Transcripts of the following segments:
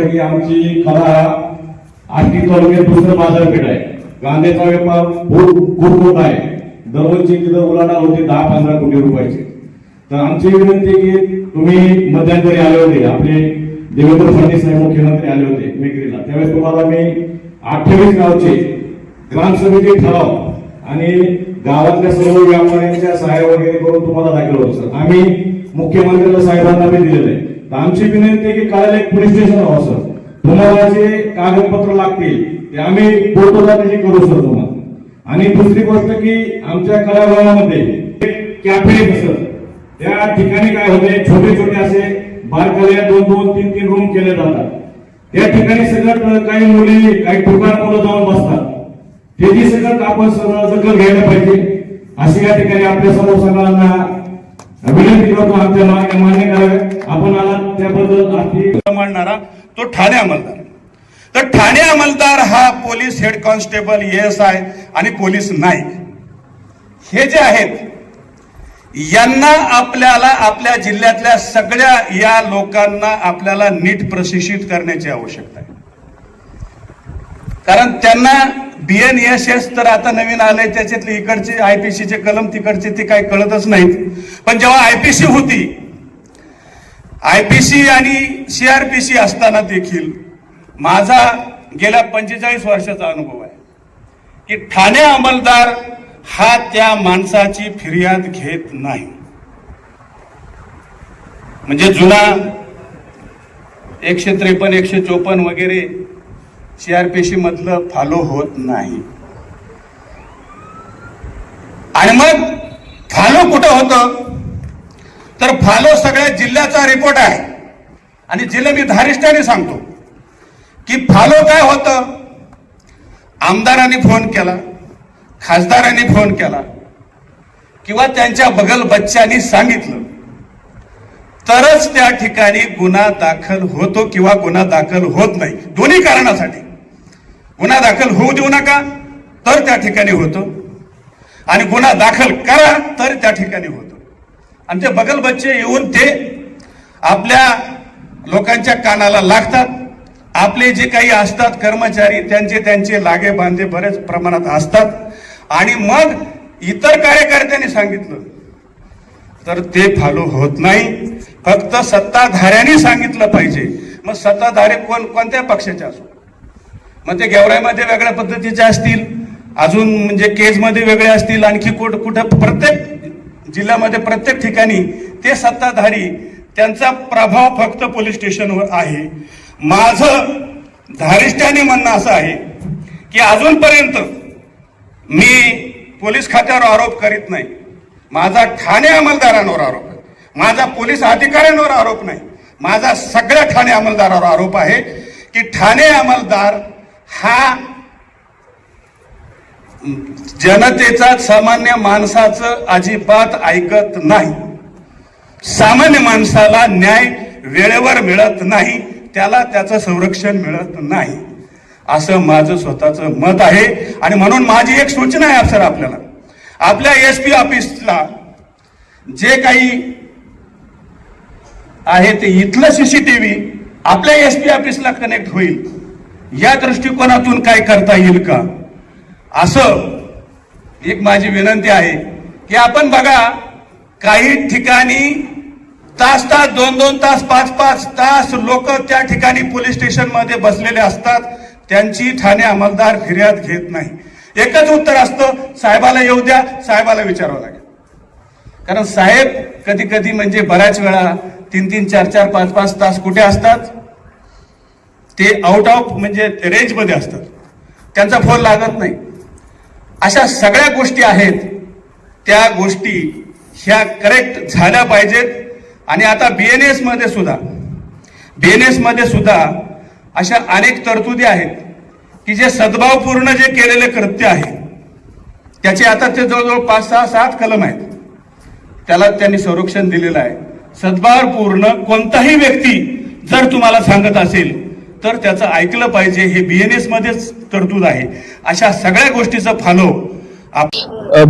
होतं की आमची कला आर्थिक तालुक्यात दुसरं बाजारपेठ आहे. कांद्याचा व्यापार खूप खूप मोठा आहे. दररोजची तिथं उलाढाल होते दहा पंधरा कोटी रुपयाची. तर आमची विनंती की तुम्ही मध्यंतरी आले होते आपले देवेंद्र फडणवीस साहेब मुख्यमंत्री आले होते मेकरीला त्यावेळेस तुम्हाला मी अठ्ठावीस गावचे ग्रामसभेचे ठराव आणि गावातल्या सर्व व्यापाऱ्यांच्या सहाय्य वगैरे करून तुम्हाला दाखल होतो. सर आम्ही मुख्यमंत्र्यांना साहेबांना बी दिलेलं आहे. आमची विनंती आहे की काल एक पोलीस स्टेशन हवं सर तुम्हाला जे कागदपत्र लागतील ते आम्ही फोटोग्राफी करू सर तुम्हाला. आणि दुसरी गोष्ट की आमच्या कलाभवनामध्ये एक कॅफे सर. त्या ठिकाणी काय होते छोटे छोटे असे बारकाल्या दोन दोन तीन तीन रूम केले जातात. त्या ठिकाणी सगळं काही मुली काही ठिकाण मुलं जाऊन बसतात. त्याची सगळं आपण सगळं दखल घ्यायला पाहिजे. अशी या ठिकाणी आपल्यासमोर सगळ्यांना विनंती करतो आमच्या मागण्या मान्य कराव्या आपण आला त्याबद्दल मांडणारा तो ठाणे अंमलदार. तर ठाणे अंमलदार हा police head constable S I आणि पोलीस नाही हे जे आहेत यांना आपल्याला आपल्या जिल्ह्यातल्या सगळ्या या लोकांना आपल्याला नीट प्रशिक्षित करण्याची आवश्यकता आहे. कारण त्यांना बीएनएसएस तर आता नवीन आलंय त्याच्यातले इकडचे आयपीसीचे कलम तिकडचे ते काही कळतच नाहीत. पण जेव्हा आयपीसी होती आयपीसी आणि सीआरपीसी असताना देखील माझा गेल्या पंचेचाळीस वर्षाचा अनुभव आहे की ठाणे अंमलदार हा त्या माणसाची फिर्याद घेत नाही. म्हणजे जुना एकशे त्रेपन्न एकशे चोपन्न वगैरे सीआरपीसी मधलं फॉलो होत नाही. आणि मग फॉलो कुठं होतं? तर फॉलो सगळ्या जिल्ह्याचा रिपोर्ट आहे. आणि जिल्हा मी धारिष्ट्याने सांगतो की फॉलो काय होतं? आमदारांनी फोन केला खासदारांनी फोन केला किंवा त्यांच्या बगल बच्च्यांनी सांगितलं. तरच त्या ठिकाणी गुन्हा दाखल होतो किंवा गुन्हा दाखल होत नाही. दोन्ही कारणासाठी. गुन्हा दाखल होऊ देऊ नका तर त्या ठिकाणी होतो. आणि गुन्हा दाखल करा तर त्या ठिकाणी होतो. आणि ते बगल बच्चे येऊन ते आपल्या लोकांच्या कानाला लागतात आपले जे काही असतात कर्मचारी त्यांचे त्यांचे लागे बांधे बरेच प्रमाणात असतात. आणि मग इतर कार्यकर्त्यांनी सांगितलं तर ते फॉलो होत नाही. फक्त सत्ताधाऱ्यांनी सांगितलं पाहिजे. मग सत्ताधारे कोण कोणत्या पक्षाचे असो? मग ते गेवराईमध्ये वेगळ्या पद्धतीचे असतील. अजून म्हणजे केजमध्ये वेगळे असतील. आणखी कुठ कुठं प्रत्येक जिल्ह्यामध्ये प्रत्येक ठिकाणी ते सत्ताधारी त्यांचा प्रभाव फक्त पोलीस स्टेशनवर आहे. माझं धारिष्ट्याने म्हणणं असं आहे की अजूनपर्यंत मी पोलीस खात्यावर आरोप करीत नाही. माझा ठाणे अंमलदारांवर आरोप आहे. माझा पोलीस अधिकाऱ्यांवर आरोप नाही. माझा सगळ्या ठाणे अंमलदारावर आरोप आहे की ठाणे अंमलदार हा जनतेचा सामान्य माणसाचं अजिबात ऐकत नाही. सामान्य माणसाला न्याय वेळेवर मिळत नाही त्याला त्याचं संरक्षण मिळत नाही. असं माझं स्वतःचं मत आहे आणि म्हणून माझी एक सूचना आहे सर आपल्याला. आपल्या एस पी ऑफिसला जे काही आहे ते इथलं सीसीटीव्ही आपल्या एस पी ऑफिसला कनेक्ट होईल. या दृष्टिकोनातून काय करता येईल का? असं एक माझी विनंती आहे की आपण बघा काही ठिकाणी तास तास दोन दोन तास पाच पाच तास लोक त्या ठिकाणी पोलीस स्टेशनमध्ये बसलेले असतात. त्यांची ठाणे अंमलदार फिर्याद घेत नाही. एकच उत्तर असतं साहेबाला येऊ द्या साहेबाला विचारावं लागेल. कारण साहेब कधी कधी म्हणजे बऱ्याच वेळा तीन तीन चार चार पाच पाच तास कुठे असतात? ते आउट ऑफ म्हणजे रेंजमध्ये असतात. त्यांचा फोन लागत नाही. अशा सगळ्या गोष्टी आहेत. त्या गोष्टी ह्या करेक्ट झाल्या पाहिजेत. आणि आता बी एन एसमध्ये सुद्धा बी एन एसमध्ये सुद्धा अशा अनेक तरतुदी आहेत की जे सद्भावपूर्ण जे केलेले कृत्य आहे. त्याचे आता ते जवळजवळ पाच सहा सात कलम आहेत. त्याला त्यांनी संरक्षण दिलेलं आहे. सद्भावपूर्ण कोणताही व्यक्ती जर तुम्हाला सांगत असेल तर त्याचं ऐकलं पाहिजे हे बीएनएस मध्येच तरतूद आहे. अशा सगळ्या गोष्टीचं फॉलो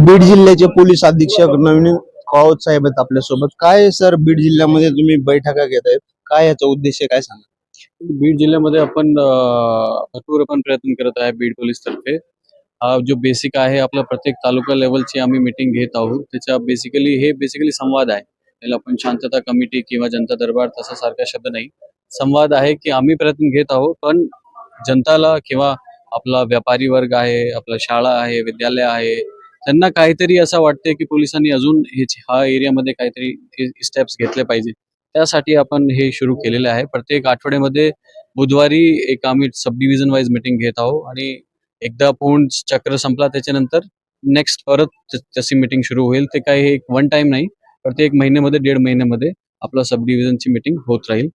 बीड जिल्ह्याचे पोलीस अधीक्षक नवीन राऊत साहेब आहेत आपल्यासोबत काय सर बीड जिल्ह्यामध्ये तुम्ही बैठका घेत आहेत? काय याचा उद्देश काय सांगा? बीड जिल्ह्यामध्ये आपण भरपूर आपण प्रयत्न करत आहे बीड पोलीस तर्फे हा जो बेसिक आहे आपला प्रत्येक तालुका लेवलची आम्ही मिटिंग घेत आहोत. त्याच्या बेसिकली हे बेसिकली संवाद आहे. त्याला आपण शांतता कमिटी किंवा जनता दरबार तसा सारखा शब्द नाही. संवाद आहे की आम्ही प्रयत्न घेत आहोत पण जनताला किंवा आपला व्यापारी वर्ग आहे आपला शाळा आहे विद्यालय आहे त्यांना काहीतरी असं वाटते की पोलिसांनी अजून हे हा एरियामध्ये काहीतरी स्टेप्स घेतले पाहिजे. त्यासाठी आपण हे सुरू केलेले आहे. प्रत्येक आठवड्यामध्ये बुधवारी एक आम्ही सब डिव्हिजन वाईज मिटिंग घेत आहोत आणि एकदा पूर्ण चक्र संपला त्याच्यानंतर नेक्स्ट परत तशी मिटिंग सुरू होईल. ते काही एक वन टाइम नाही प्रत्येक महिन्यामध्ये दीड महिन्यामध्ये आपला सब डिव्हिजनची मिटिंग होत राहील.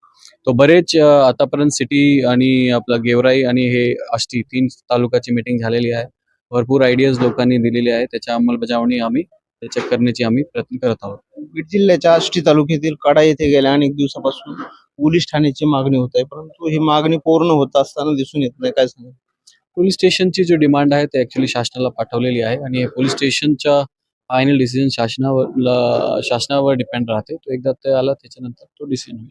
तो बरेच आतापर्यंत सिटी आणि आपला गेवराई आणि हे आष्टी तीन तालुक्याची मिटिंग झालेली आहे. भरपूर आयडियाज लोकांनी दिलेले आहे त्याच्या अंमलबजावणी आम्ही त्याच्या करण्याची आम्ही प्रयत्न करत आहोत. बीड जिल्ह्याच्या आष्टी तालुक्यातील कडा येथे गेल्या अनेक दिवसापासून पोलीस ठाण्याची मागणी होत आहे परंतु ही मागणी पूर्ण होत असताना दिसून येत नाही. काय सांगा पोलीस स्टेशनची जी डिमांड आहे ते ऍक्च्युली शासनाला पाठवलेली आहे. आणि पोलीस स्टेशनच्या फायनल डिसिजन शासनावर शासनावर डिपेंड राहते. तो एकदा ते आला त्याच्यानंतर तो डिसिजन होईल.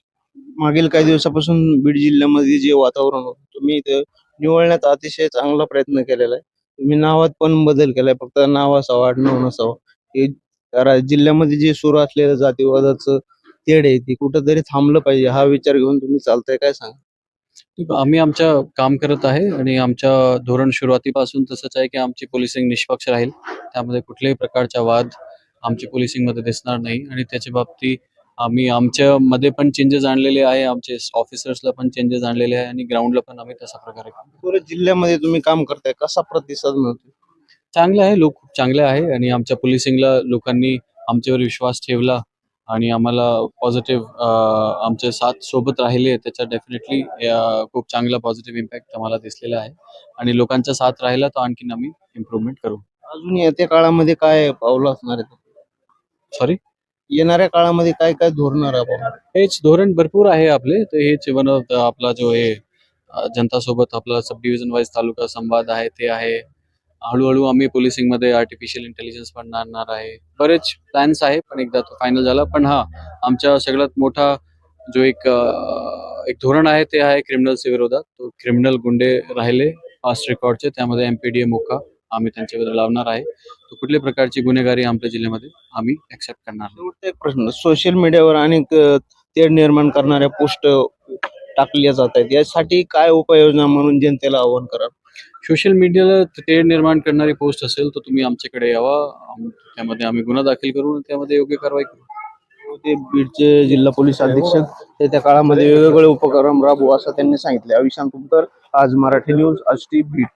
मागील काही दिवसापासून बीड जिल्ह्यामध्ये जे वातावरण होतं तुम्ही इथे निवळण्यात अतिशय चांगला प्रयत्न केलेला आहे. तुम्ही नावात पण बदल केलाय. फक्त नाव असावं आडनाव नसावं. हे जिल्ह्यामध्ये जे सुरू असलेलं जातीवादाचं तेढ आहे ते कुठंतरी थांबलं पाहिजे. हा विचार घेऊन तुम्ही चालताय काय सांगा? आम्ही आमच्या काम करत आहे आणि आमच्या धोरण सुरुवातीपासून तसंच आहे की आमची पोलिसिंग निष्पक्ष राहील. त्यामध्ये कुठल्याही प्रकारचा वाद आमची पोलिसिंगमध्ये दिसणार नाही आणि त्याच्या बाबतीत आम्ही आमच्या मध्ये पण चेंजेस आणलेले आहे आमचे ऑफिसर्सला पण चेंजेस आणलेले आहे आणि ग्राउंडला पण आम्ही तशा प्रकारे. पुरे जिल्ह्यामध्ये तुम्ही काम करताय कसा प्रतिसाद मिळतो चांगलं आहे लोक खूप चांगले आहे आणि आमच्या पोलिसिंगला लोकांनी आमच्यावर विश्वास ठेवला. आणि आम्हाला पॉझिटिव्ह आमचे साथ सोबत राहिले त्याचा डेफिनेटली खूप चांगला पॉझिटिव्ह इम्पॅक्ट आम्हाला दिसलेला आहे. आणि लोकांचा साथ राहिला तर आणखीन आम्ही इम्प्रूव्हमेंट करू. अजून येत्या काळामध्ये काय पावलं असणार आहे? सॉरी येणाऱ्या काळामध्ये काय काय धोरण हेच धोरण भरपूर आहे आपले. तर हेच वन ऑफ आपला जो हे अ, जनतासोबत आपला सब डिव्हिजन वाईज तालुका संवाद आहे ते आहे. हळूहळू आम्ही पोलिसिंगमध्ये आर्टिफिशियल इंटेलिजन्स पण आणणार आहे. बरेच प्लॅन्स आहे पण एकदा तो फायनल झाला. पण हा आमच्या सगळ्यात मोठा जो एक एक धोरण आहे ते आहे क्रिमिनल्स विरोधात. तो क्रिमिनल गुंडे राहिले फास्ट रेकॉर्डचे त्यामध्ये एमपीडीए मोका आम्ही त्यांच्या लावणार आहे. तो कुठल्या प्रकारची गुन्हेगारी आमच्या जिल्ह्यामध्ये आम्ही ऍक्सेप्ट करणार एक प्रश्न सोशल मीडियावर अनेक तेढ निर्माण करणाऱ्या पोस्ट टाकल्या जात आहेत. यासाठी काय उपाययोजना म्हणून जनतेला आवाहन करा सोशल मीडियाला ते निर्माण करणारी पोस्ट असेल तर तुम्ही आमच्याकडे यावा. आम- त्यामध्ये आम्ही गुन्हा दाखल करू आणि त्यामध्ये योग्य कारवाई करू. हो, ते बीडचे जिल्हा पोलीस अधीक्षक ते त्या काळामध्ये वेगवेगळे उपक्रम राबवू असं त्यांनी सांगितले. अविशांत कुमकर आज मराठी न्यूज आज टी बीड.